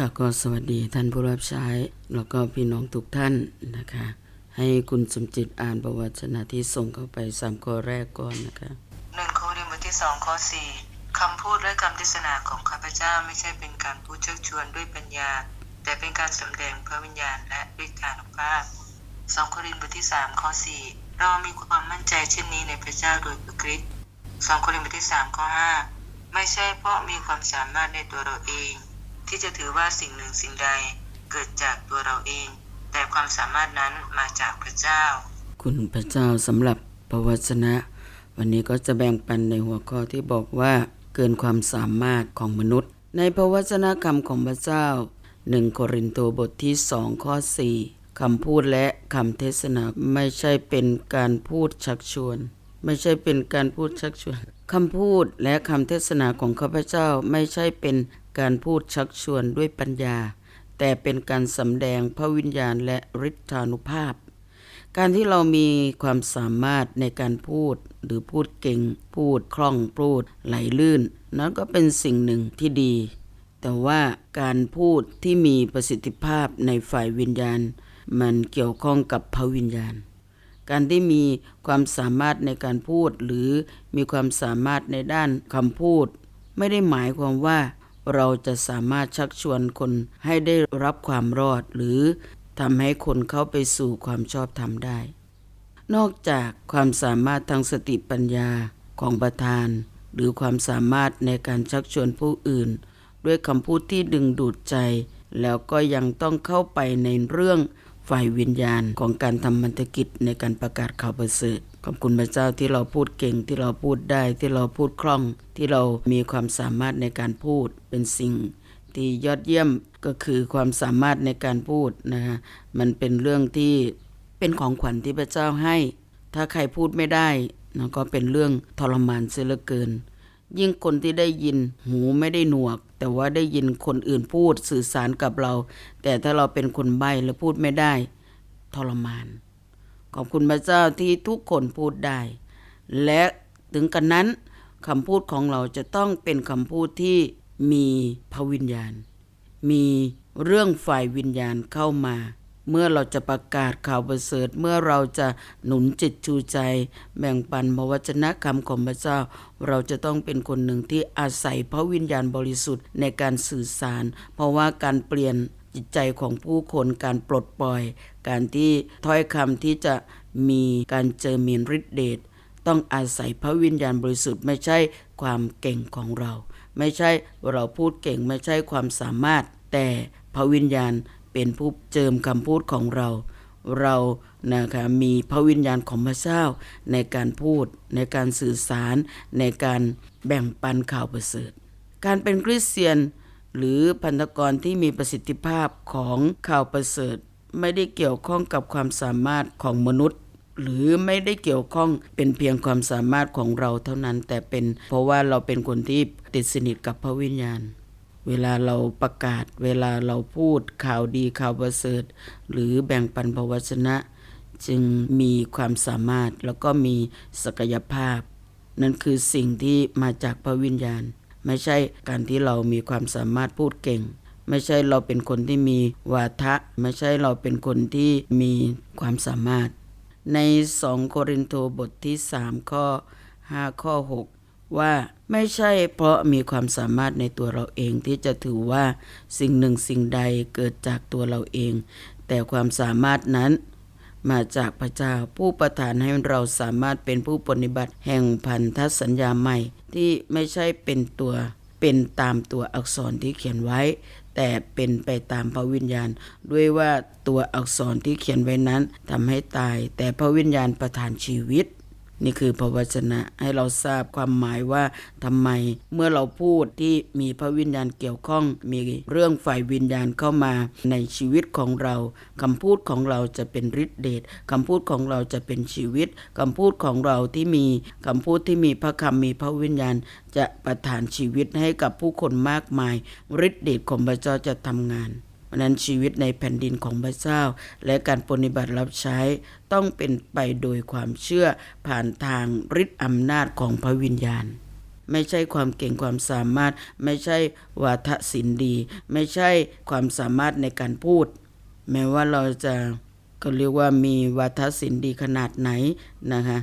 ค่ะก็สวัสดีท่านผู้รับใช้แล้วก็พี่น้องทุกท่านนะคะ ให้คุณสมจิตอ่านประวัติชนาที่ส่งเข้าไปสามข้อแรกก่อนนะคะหนึ่งโครินบทที่สองข้อสี่คำพูดและคำเทศนาของข้าพเจ้าไม่ใช่เป็นการพูดเชิญชวนด้วยปัญญา แต่เป็นการสำแดงพระวิญญาณและฤทธานุภาพสองโครินธ์บทที่สามข้อสี่เรามีความมั่นใจเช่นนี้ในพระเจ้าโดยพระคริสต์สองโครินธ์บทที่สามข้อห้าไม่ใช่เพราะมีความสามารถในตัวเราเอง ที่จะถือว่าสิ่งหนึ่งสิ่งใดเกิดจากตัวเราเอง แต่ความสามารถนั้นมาจากพระเจ้า คุณพระเจ้าสำหรับประวัตินะ วันนี้ก็จะแบ่งปันในหัวข้อที่บอกว่า เกินความสามารถของมนุษย์ ในพระวจนะคำของพระเจ้าหนึ่งโครินธ์บทที่สองข้อสี่คำพูดและคำเทศนาไม่ใช่เป็นการพูดชักชวน ไม่ใช่เป็นการพูดชักชวนคำพูดและคำเทศนาของข้าพเจ้าไม่ใช่เป็น การพูดชักชวนด้วยปัญญา แต่เป็นการสำแดงพระวิญญาณและฤทธานุภาพ การที่เรามีความสามารถในการพูดหรือพูดเก่ง พูดคล่องพูดไหลลื่น นั้นก็เป็นสิ่งหนึ่งที่ดี แต่ว่าการพูดที่มีประสิทธิภาพในฝ่ายวิญญาณ มันเกี่ยวข้องกับพระวิญญาณการที่มีความสามารถในการพูดหรือมีความสามารถในด้านคำพูด ไม่ได้หมายความว่า เราจะสามารถชักชวนคนให้ได้รับความรอด หรือทำให้คนเข้าไปสู่ความชอบธรรมได้ นอกจากความสามารถทางสติปัญญาของประธาน หรือความสามารถในการชักชวนผู้อื่น ด้วยคำพูดที่ดึงดูดใจ แล้วก็ยังต้องเข้าไปในเรื่องฝ่ายวิญญาณของการทำมันธกิจในการประกาศข่าวประเสริฐ ขอบคุณพระเจ้าที่เราพูดเก่งที่เราพูดได้ที่เราพูดคล่อง ที่เรามีความสามารถในการพูดเป็นสิ่งที่ยอดเยี่ยมก็คือความสามารถในการพูดนะฮะมันเป็นเรื่องที่เป็นของขวัญที่พระเจ้าให้ ถ้าใครพูดไม่ได้นะก็เป็นเรื่องทรมานเสียเหลือเกิน ยิ่งคนที่ได้ยินหูไม่ได้หนวก แต่ว่าได้ยินคนอื่นพูดสื่อสารกับเรา แต่ถ้าเราเป็นคนใบ้และพูดไม่ได้ ทรมาน ขอบคุณพระเจ้าที่ทุกคนพูดได้ และถึงกันนั้นคำพูดของเราจะต้องเป็นคำพูดที่มีพระวิญญาณ มีเรื่องฝ่ายวิญญาณเข้ามา เมื่อเราจะประกาศข่าวประเสริฐ เมื่อเราจะหนุนจิตชูใจ แบ่งปันพระวจนะคำของพระเจ้า เราจะต้องเป็นคนหนึ่งที่อาศัยพระวิญญาณบริสุทธิ์ในการสื่อสาร เพราะว่าการเปลี่ยน จิตใจของผู้คนการปลดปล่อย การที่ถ้อยคำที่จะมีการเจอมีนฤทธิเดชต้องอาศัยพระวิญญาณบริสุทธิ์ไม่ใช่ความเก่งของเรา ไม่ใช่เราพูดเก่งไม่ใช่ความสามารถ แต่พระวิญญาณเป็นผู้เจิมคำพูดของเรา เรานะคะมีพระวิญญาณของพระเจ้าในการพูด ในการสื่อสาร ในการแบ่งปันข่าวประเสริฐ การเป็นคริสเตียน หรือพันธกรที่มีประสิทธิภาพของข่าวประเสริฐ ไม่ได้เกี่ยวข้องกับความสามารถของมนุษย์ หรือไม่ได้เกี่ยวข้องเป็นเพียงความสามารถของเราเท่านั้น แต่เป็นเพราะว่าเราเป็นคนที่ติดสนิทกับพระวิญญาณ เวลาเราประกาศ เวลาเราพูดข่าวดีข่าวประเสริฐ หรือแบ่งปันพระวจนะ จึงมีความสามารถแล้วก็มีศักยภาพ นั่นคือสิ่งที่มาจากพระวิญญาณ ไม่ใช่การที่เรามีความสามารถพูดเก่ง ไม่ใช่เราเป็นคนที่มีวาทะ ไม่ใช่เราเป็นคนที่มีความสามารถ ใน 2 โครินโตบทที่ 3 ข้อ 5 ข้อ 6 ว่าไม่ใช่เพราะมีความสามารถในตัวเราเองที่จะถือว่าสิ่งหนึ่งสิ่งใดเกิดจากตัวเราเอง แต่ความสามารถนั้น มาจากพระเจ้าผู้ประทานให้เราสามารถเป็นผู้ปฏิบัติแห่งพันธสัญญาใหม่ ที่ไม่ใช่เป็นตัวเป็นตามตัวอักษรที่เขียนไว้ แต่เป็นไปตามพระวิญญาณ ด้วยว่าตัวอักษรที่เขียนไว้นั้นทำให้ตาย แต่พระวิญญาณประทานชีวิต นี่คือพระวจนะให้เราทราบความหมายว่าทำไมเมื่อเราพูดที่มีพระวิญญาณเกี่ยวข้อง มีเรื่องฝ่ายวิญญาณเข้ามาในชีวิตของเราคำพูดของเราจะเป็นฤทธิเดชคำพูดของเราจะเป็นชีวิตคำพูดของเราที่มีคำพูดที่มีพระคำมีพระวิญญาณ จะประทานชีวิตให้กับผู้คนมากมายฤทธิเดชของพระเจ้าจะทำงาน เพราะนั้นชีวิตในแผ่นดินของพระเจ้า และการปฏิบัติรับใช้ต้องเป็นไปโดยความเชื่อผ่านทางฤทธิ์อำนาจของพระวิญญาณ ไม่ใช่ความเก่งความสามารถ ไม่ใช่วาทศิลป์ดี ไม่ใช่ความสามารถในการพูด แม้ว่าเราจะก็เรียกว่ามีวาทศิลป์ดีขนาดไหนนะคะ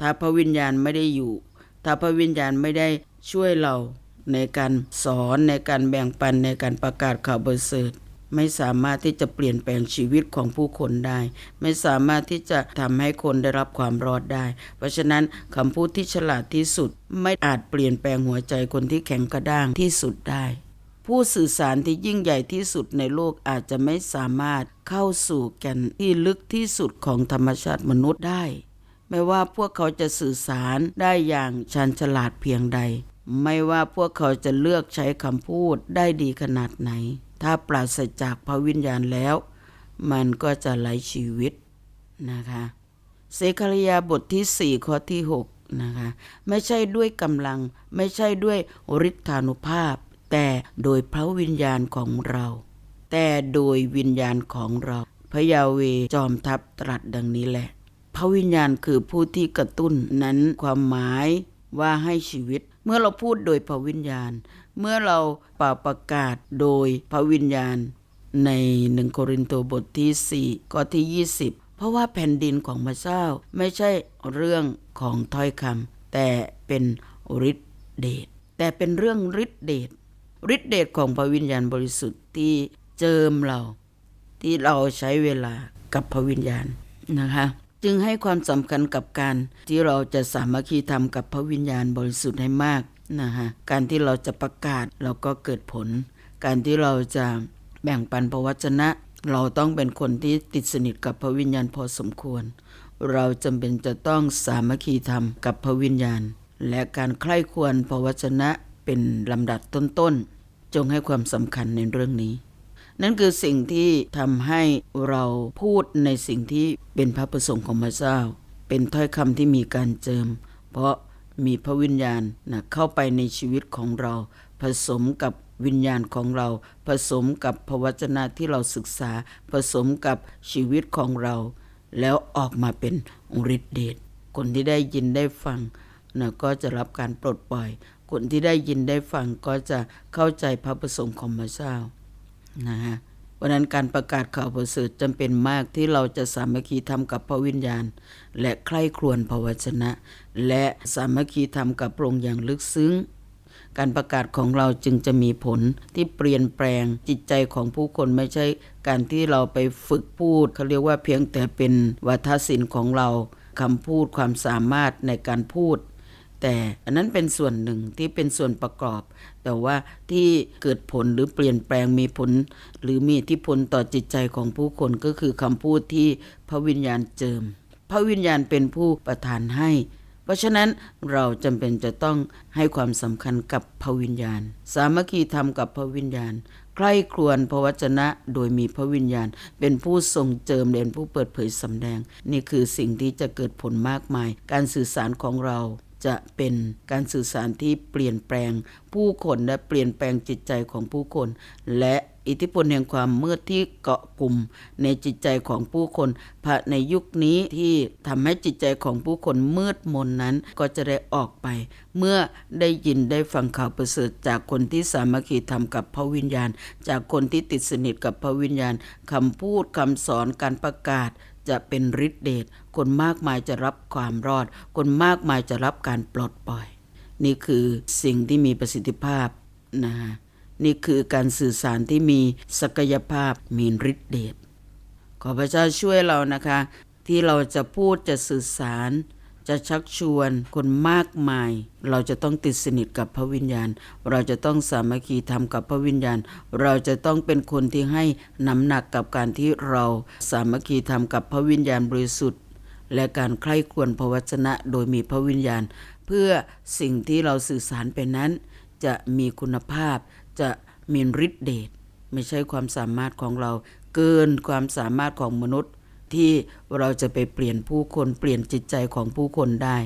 ถ้าพระวิญญาณไม่ได้อยู่ ถ้าพระวิญญาณไม่ได้ช่วยเราในการสอนในการแบ่งปันในการประกาศข่าวประเสริฐ ไม่สามารถที่จะเปลี่ยนแปลงชีวิตของผู้คนได้ ไม่สามารถที่จะทำให้คนได้รับความรอดได้ เพราะฉะนั้นคำพูดที่ฉลาดที่สุด ไม่อาจเปลี่ยนแปลงหัวใจคนที่แข็งกระด้างที่สุดได้ ผู้สื่อสารที่ยิ่งใหญ่ที่สุดในโลกอาจจะไม่สามารถเข้าสู่แก่นที่ลึกที่สุดของธรรมชาติมนุษย์ได้ไม่ว่าพวกเขาจะสื่อสารได้อย่างชันฉลาดเพียงใด ไม่ว่าพวกเขาจะเลือกใช้คำพูดได้ดีขนาดไหน ถ้าปราศจากพระวิญญาณแล้ว มันก็จะไร้ชีวิตนะคะเซคาริยาบทที่ 4 ข้อที่ 6 นะคะ ไม่ใช่ด้วยกำลัง ไม่ใช่ด้วยฤทธานุภาพ แต่โดยพระวิญญาณของเรา แต่โดยวิญญาณของเรา พระยาเวจอมทัพตรัสดังนี้แหละ พระวิญญาณคือผู้ที่กระตุ้นนั้นความหมายว่าให้ชีวิต เมื่อเราพูดโดยพระวิญญาณ เมื่อเราป่าประกาศโดยพระวิญญาณ ในหนึ่งโครินธ์บทที่ 4 ข้อที่ 20 เพราะว่าแผ่นดินของพระเจ้าไม่ใช่เรื่องของถ้อยคำแต่เป็นฤทธิเดชแต่เป็นเรื่องฤทธิเดชฤทธิเดชของพระวิญญาณบริสุทธิ์ที่เจิมเรา ที่เราใช้เวลากับพระวิญญาณนะคะจึงให้ความสำคัญกับการที่เราจะสามัคคีธรรมกับพระวิญญาณบริสุทธิ์ให้มาก นะคะการที่เราจะประกาศเราก็เกิดผล การที่เราจะแบ่งปันพระวจนะ เราต้องเป็นคนที่ติดสนิทกับพระวิญญาณพอสมควร เราจำเป็นจะต้องสามัคคีธรรมกับพระวิญญาณ และการใคร่ควรพระวจนะเป็นลำดับต้นๆ จงให้ความสำคัญในเรื่องนี้ นั่นคือสิ่งที่ทำให้เราพูดในสิ่งที่เป็นพระประสงค์ของพระเจ้า เป็นถ้อยคำที่มีการเจิม เพราะ มีพระวิญญาณนะเข้าไปในชีวิตของเรา ผสมกับวิญญาณของเรา ผสมกับพระวจนะที่เราศึกษา ผสมกับชีวิตของเรา แล้วออกมาเป็นฤทธิเดชคนที่ได้ยินได้ฟังนะก็จะรับการปลดปล่อย คนที่ได้ยินได้ฟังก็จะเข้าใจพระประสงค์ของพระเจ้านะฮะ วันนั้นการประกาศข่าวประเสริฐจำเป็นมากที่เราจะสามัคคีทำกับพระวิญญาณ และใคร่ครวญพระวจนะ และสามัคคีทำกับพระองค์อย่างลึกซึ้ง การประกาศของเราจึงจะมีผลที่เปลี่ยนแปลงจิตใจของผู้คนไม่ใช่การที่เราไปฝึกพูดเขาเรียกว่าเพียงแต่เป็นวัฒศิลป์ของเราคำพูดความสามารถในการพูด แต่อันนั้นเป็นส่วนหนึ่งที่เป็นส่วนประกอบ แต่ว่าที่เกิดผลหรือเปลี่ยนแปลงมีผล หรือมีอิทธิพลต่อจิตใจของผู้คนก็คือคำพูดที่พระวิญญาณเจิม พระวิญญาณเป็นผู้ประทานให้ เพราะฉะนั้นเราจำเป็นจะต้องให้ความสำคัญกับพระวิญญาณ สามัคคีธรรมกับพระวิญญาณใคร่ครวญพระวจนะโดยมีพระวิญญาณ เป็นผู้ทรงเจิมเด่นผู้เปิดเผยสำแดง นี่คือสิ่งที่จะเกิดผลมากมาย การสื่อสารของเรา จะเป็นการสื่อสารที่เปลี่ยนแปลงผู้คนและเปลี่ยนแปลงจิตใจของผู้คน และอิทธิพลแห่งความมืดที่เกาะกลุ่มในจิตใจของผู้คนภายในยุคนี้ที่ทำให้จิตใจของผู้คนมืดมนนั้นก็จะได้ออกไป เมื่อได้ยินได้ฟังข่าวประเสริฐจากคนที่สามัคคีทำกับพระวิญญาณ จากคนที่ติดสนิทกับพระวิญญาณคำพูดคำสอนการประกาศ จะเป็นฤทธิเดชคนมากมายจะรับความรอด คนมากมายจะรับการปลดปล่อย นี่คือสิ่งที่มีประสิทธิภาพนะนี่คือการสื่อสารที่มีศักยภาพมีฤทธิเดชขอพระเจ้าช่วยเรานะคะ ที่เราจะพูดจะสื่อสาร จะชักชวนคนมากมาย เราจะต้องติดสนิทกับพระวิญญาณ เราจะต้องสามัคคีทำกับพระวิญญาณ เราจะต้องเป็นคนที่ให้น้ำหนักกับการที่เราสามัคคีทำกับพระวิญญาณบริสุทธิ์ และการใคร่ควรพระวจนะโดยมีพระวิญญาณ เพื่อสิ่งที่เราสื่อสารไปนั้น จะมีคุณภาพ จะมีฤทธิเดชไม่ใช่ความสามารถของเราเกินความสามารถของมนุษย์ ที่เราจะไปเปลี่ยนผู้คนเปลี่ยนจิตใจของผู้คนได้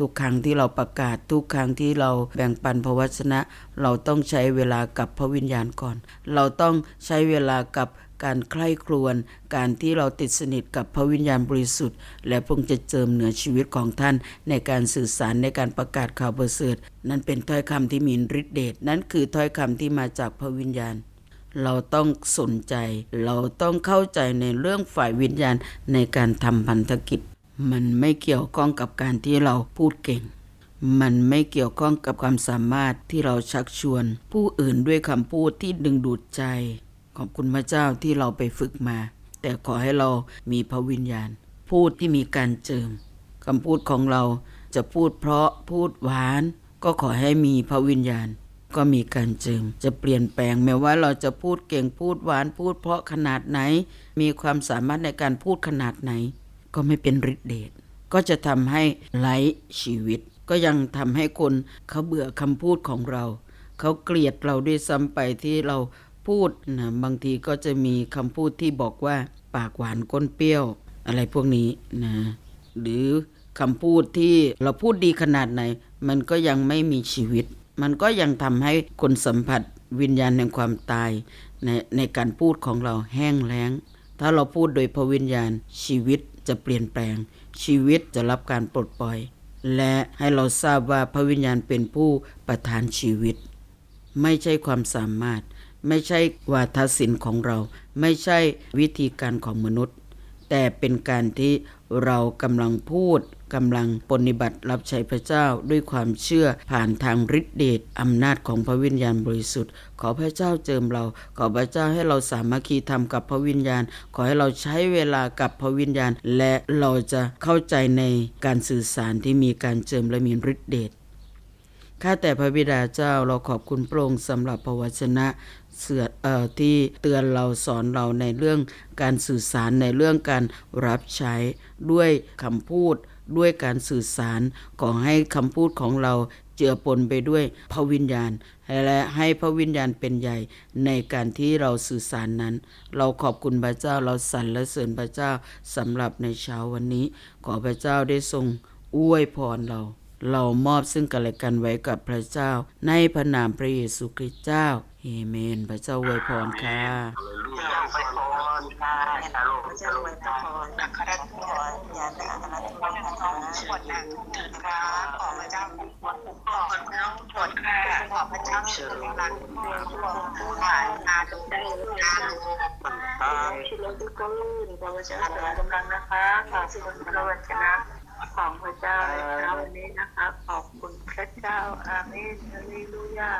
ทุกครั้งที่เราประกาศทุกครั้งที่เราแบ่งปันพระวจนะ เราต้องใช้เวลากับพระวิญญาณก่อน เราต้องใช้เวลากับการใคร่ครวญการที่เราติดสนิทกับพระวิญญาณบริสุทธิ์ และพระองค์จะเจิมเหนือชีวิตของท่าน ในการสื่อสารในการประกาศข่าวประเสริฐนั่นเป็นถ้อยคำที่มีฤทธิเดชนั่นคือถ้อยคำที่มาจากพระวิญญาณ เราต้องสนใจ เราต้องเข้าใจในเรื่องฝ่ายวิญญาณในการทำพันธกิจ มันไม่เกี่ยวข้องกับการที่เราพูดเก่ง มันไม่เกี่ยวข้องกับความสามารถที่เราชักชวน ผู้อื่นด้วยคำพูดที่ดึงดูดใจ ขอบคุณพระเจ้าที่เราไปฝึกมา แต่ขอให้เรามีพระวิญญาณ พูดที่มีการเจิมคำพูดของเราจะพูดเพราะพูดหวาน ก็ขอให้มีพระวิญญาณ ก็มีการเจิมจะเปลี่ยนแปลงแม้ว่าเราจะพูดเก่งพูดหวานพูดเพราะขนาดไหน มีความสามารถในการพูดขนาดไหน ก็ไม่เป็นฤทธิเดชก็จะทำให้ไร้ชีวิต ก็ยังทำให้คนเขาเบื่อคำพูดของเรา เขาเกลียดเราด้วยซ้ำไปที่เราพูดนะบางทีก็จะมีคำพูดที่บอกว่าปากหวานก้นเปรี้ยว อะไรพวกนี้นะหรือคำพูดที่เราพูดดีขนาดไหน มันก็ยังไม่มีชีวิต มันก็ยังทำให้คนสัมผัสวิญญาณแห่งความตายในในการพูดของเราแห้งแล้ง ถ้าเราพูดโดยพระวิญญาณชีวิตจะเปลี่ยนแปลง ชีวิตจะรับการปลดปล่อย และให้เราทราบว่าพระวิญญาณเป็นผู้ประทานชีวิต ไม่ใช่ความสามารถ ไม่ใช่วาทศิลป์ของเรา ไม่ใช่วิธีการของมนุษย์ แต่เป็นการที่เรากำลังพูด กำลังปฏิบัติรับใช้พระเจ้าด้วยความเชื่อผ่านทางฤทธิเดชอำนาจของพระวิญญาณบริสุทธิ์ ขอพระเจ้าเจิมเรา ขอพระเจ้าให้เราสามัคคีธรรมกับพระวิญญาณ ขอให้เราใช้เวลากับพระวิญญาณ และเราจะเข้าใจในการสื่อสารที่มีการเจิมและมีฤทธิเดชข้าแต่พระบิดาเจ้าเราขอบคุณพระองค์สำหรับพระวจนะเสือเอ่อที่เตือนเราสอนเราในเรื่องการสื่อสารในเรื่องการรับใช้ด้วยคำพูด ด้วยการสื่อสารขอให้คำพูดของเราเจือปนไปด้วยพระวิญญาณ และให้พระวิญญาณเป็นใหญ่ในการที่เราสื่อสารนั้น เราขอบคุณพระเจ้าเราสรรเสริญพระเจ้าสำหรับในเช้าวันนี้ ขอพระเจ้าได้ทรงอวยพรเรา เรามอบซึ่งกันและกันไว้กับพระเจ้า ในพระนามพระเยซูคริสต์เจ้าเอเมน พระเจ้าอวยพรค่ะอากไปพระอยากพระเจ้าไว้พรอัครทูตอยากได้อัค รทูตนะคะปวดหนักค่ะขอพระเจ้าคุ้มครองคุ้มครองน้องปวดค่ะขอพระเจ้าช่วยรักคุ้มครองผู้หลานอาดูได้ค่ะชีวิตทุกคนพระเจ้ากำลังนะคะขอสิ่งพระวจนะของพระเจ้าในวันนี้นะคะขอบคุณพระเจ้าอาเมนฮาเลลูยา